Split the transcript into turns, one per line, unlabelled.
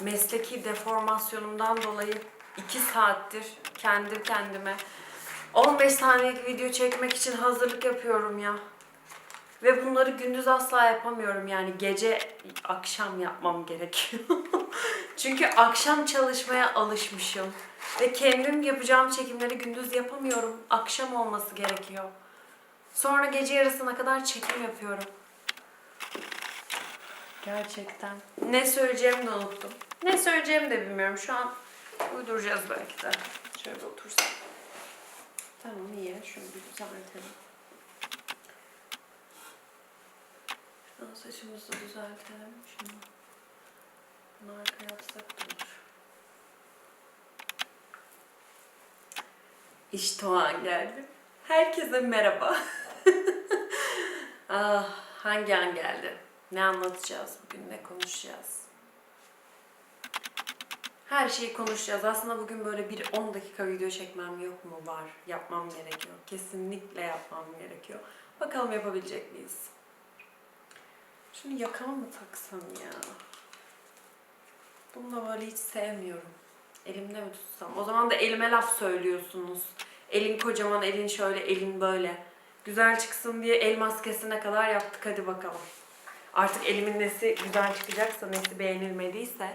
mesleki deformasyonumdan dolayı 2 saattir kendi kendime 15 saniyelik video çekmek için hazırlık yapıyorum ya. Ve bunları gündüz asla yapamıyorum yani gece akşam yapmam gerekiyor. Çünkü akşam çalışmaya alışmışım. Ve kendim yapacağım çekimleri gündüz yapamıyorum. Akşam olması gerekiyor. Sonra gece yarısına kadar çekim yapıyorum. Gerçekten. Ne söyleyeceğimi de unuttum. Ne söyleyeceğimi de bilmiyorum. Şu an uyduracağız belki de. Şöyle otursam. Tamam iyi. Şunu bir düzeltelim. Şuradan saçımızı düzeltelim. Şimdi bunu arkaya atsak da olur. İşte o an geldi. Herkese merhaba. ah, hangi an geldi? Ne anlatacağız bugün, ne konuşacağız? Her şeyi konuşacağız. Aslında bugün böyle bir 10 dakika video çekmem yok mu? Var. Yapmam gerekiyor. Kesinlikle yapmam gerekiyor. Bakalım yapabilecek miyiz? Şunu yakama mı taksam ya? Bunu da böyle hiç sevmiyorum. Elimde mi tutsam? O zaman da elime laf söylüyorsunuz. Elin kocaman, elin şöyle, elin böyle. Güzel çıksın diye el maskesine kadar yaptık. Hadi bakalım. Artık elimin nesi güzel çıkacaksa, nesi beğenilmediyse